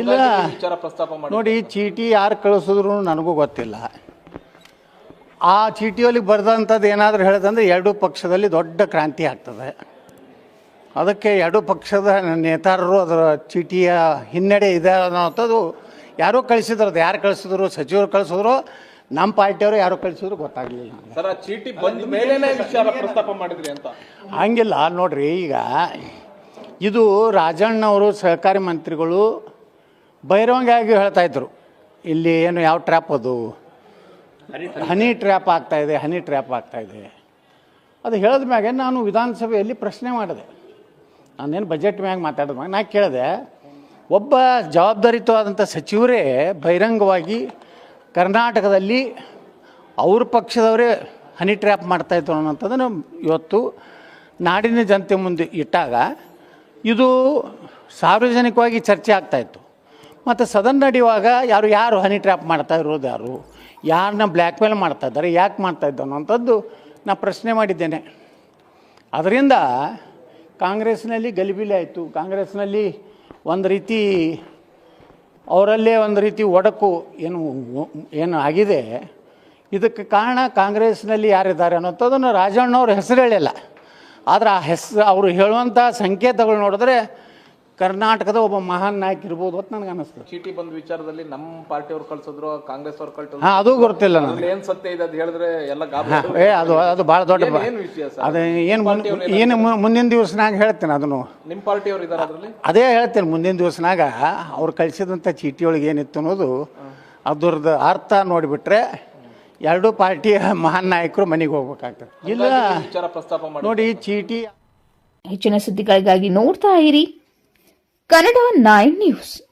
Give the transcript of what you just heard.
ಇಲ್ಲ. ವಿಚಾರ ಪ್ರಸ್ತಾಪ ಮಾಡಿ ನೋಡಿ ಚೀಟಿ ಯಾರು ಕಳಿಸಿದ್ರು ನನಗೂ ಗೊತ್ತಿಲ್ಲ. ಆ ಚೀಟಿಯಲ್ಲಿ ಬರೆದಂಥದ್ದು ಏನಾದರೂ ಹೇಳಿದಂದ್ರೆ ಎರಡೂ ಪಕ್ಷದಲ್ಲಿ ದೊಡ್ಡ ಕ್ರಾಂತಿ ಆಗ್ತದೆ. ಅದಕ್ಕೆ ಎರಡೂ ಪಕ್ಷದ ನೇತಾರರು ಅದರ ಚೀಟಿಯ ಹಿನ್ನಡೆ ಇದೆ ಅನ್ನೋಂಥದ್ದು ಯಾರೋ ಕಳಿಸಿದ್ರು ಅದು ಯಾರು ಕಳಿಸಿದ್ರು ಸಚಿವರು ಕಳಿಸಿದ್ರು ನಮ್ಮ ಪಾರ್ಟಿಯವರು ಯಾರು ಕಳಿಸಿದ್ರು ಗೊತ್ತಾಗಲಿಲ್ಲ ಸರ್ ಚೀಟಿ ಬಂದ ಮೇಲೆ ವಿಚಾರ ಪ್ರಸ್ತಾಪ ಮಾಡಿದ್ರಿ ಅಂತ. ಹಂಗಿಲ್ಲ ನೋಡ್ರಿ ಈಗ ಇದು ರಾಜಣ್ಣವರು ಸಹಕಾರಿ ಮಂತ್ರಿಗಳು ಬಹಿರಂಗಾಗಿ ಹೇಳ್ತಾ ಇದ್ರು. ಇಲ್ಲಿ ಏನು ಯಾವ ಟ್ರ್ಯಾಪ್ ಅದು? ಹನಿ ಟ್ರ್ಯಾಪ್ ಆಗ್ತಾಯಿದೆ ಹನಿ ಟ್ರ್ಯಾಪ್ ಆಗ್ತಾಯಿದೆ ಅದು ಹೇಳಿದ ಮ್ಯಾಗೆ ನಾನು ವಿಧಾನಸಭೆಯಲ್ಲಿ ಪ್ರಶ್ನೆ ಮಾಡಿದೆ. ನಾನೇನು ಬಜೆಟ್ ಮ್ಯಾಗ ಮಾತಾಡಿದ ಮ್ಯಾಗ? ನಾ ಕೇಳಿದೆ, ಒಬ್ಬ ಜವಾಬ್ದಾರಿತವಾದಂಥ ಸಚಿವರೇ ಬಹಿರಂಗವಾಗಿ ಕರ್ನಾಟಕದಲ್ಲಿ ಅವ್ರ ಪಕ್ಷದವರೇ ಹನಿ ಟ್ರ್ಯಾಪ್ ಮಾಡ್ತಾಯಿತ್ತು ಅನ್ನೋಂಥದ್ದನ್ನು ಇವತ್ತು ನಾಡಿನ ಜನತೆ ಮುಂದೆ ಇಟ್ಟಾಗ ಇದು ಸಾರ್ವಜನಿಕವಾಗಿ ಚರ್ಚೆ ಆಗ್ತಾಯಿತ್ತು ಮತ್ತು ಸದನ್ ನಡೆಯುವಾಗ ಯಾರು ಯಾರು ಹನಿ ಟ್ರ್ಯಾಪ್ ಮಾಡ್ತಾ ಇರೋದು ಯಾರು? ಯಾರನ್ನ ಬ್ಲ್ಯಾಕ್ ಮೇಲ್ ಮಾಡ್ತಾ ಇದ್ದಾರೆ, ಯಾಕೆ ಮಾಡ್ತಾ ಇದ್ದ ಅನ್ನೋಂಥದ್ದು ನಾನು ಪ್ರಶ್ನೆ ಮಾಡಿದ್ದೇನೆ. ಅದರಿಂದ ಕಾಂಗ್ರೆಸ್ನಲ್ಲಿ ಗಲಿಬಿಲಿ ಆಯಿತು. ಕಾಂಗ್ರೆಸ್ನಲ್ಲಿ ಒಂದು ರೀತಿ ಅವರಲ್ಲೇ ಒಂದು ರೀತಿ ಒಡಕು ಏನು ಏನು ಆಗಿದೆ. ಇದಕ್ಕೆ ಕಾರಣ ಕಾಂಗ್ರೆಸ್ನಲ್ಲಿ ಯಾರಿದ್ದಾರೆ ಅನ್ನೋಂಥದ್ದನ್ನು ರಾಜಣ್ಣವ್ರ ಹೆಸರು ಹೇಳಿಲ್ಲ. ಆದರೆ ಆ ಹೆಸರು ಅವರು ಹೇಳುವಂಥ ಸಂಕೇತಗಳು ನೋಡಿದ್ರೆ ಕರ್ನಾಟಕದ ಒಬ್ಬ ಮಹಾನ್ ನಾಯಕ ಇರ್ಬೋದು ಅಂತ ನನಗೆ ಅನಿಸ್ತದೆ ಚೀಟಿ ಬಂದ ವಿಚಾರದಲ್ಲಿ ನಮ್ಮ ಪಾರ್ಟಿಯವ್ರು ಕಳ್ಸಿದ್ರು ಕಾಂಗ್ರೆಸ್ ಅವ್ರು ಕಳ್ಸಿದ್ರು. ಹಾಂ ಅದು ಗೊತ್ತಿಲ್ಲ ನನಗೆ. ಏನು ಸತ್ಯ ಇದೆ ಅದು ಹೇಳಿದ್ರೆ ಎಲ್ಲ ಗಾಬರಿ ಏ ಅದು ಅದು ಭಾಳ ದೊಡ್ಡ ಏನು ವಿಷಯ ಸರ್? ಅದು ಏನು ಏನು ಮುಂದಿನ ದಿವಸನಾಗ ಹೇಳ್ತೇನೆ ಅದನ್ನು. ನಿಮ್ಮ ಪಾರ್ಟಿಯವ್ರು ಇದ್ದಾರೆ ಅದರಲ್ಲಿ? ಅದೇ ಹೇಳ್ತೇನೆ ಮುಂದಿನ ದಿವಸನಾಗ ಅವ್ರು ಕಳಿಸಿದಂಥ ಚೀಟಿಯೊಳಗೆ ಏನಿತ್ತು ಅನ್ನೋದು ಅದರದ್ದು ಅರ್ಥ ನೋಡಿಬಿಟ್ರೆ ಎರಡೂ ಪಾರ್ಟಿಯ ಮಹಾನ್ ನಾಯಕರು ಮನೆಗೆ ಹೋಗ್ಬೇಕಾಗ್ತದೆ. ಇಲ್ಲ ವಿಚಾರ ಪ್ರಸ್ತಾಪ ಮಾಡಿ ನೋಡಿ ಚೀಟಿ ಹೆಚ್ಚಿನ ಸುದ್ದಿಗಳಿಗಾಗಿ ನೋಡ್ತಾ ಇರಿ. Kannada nine news.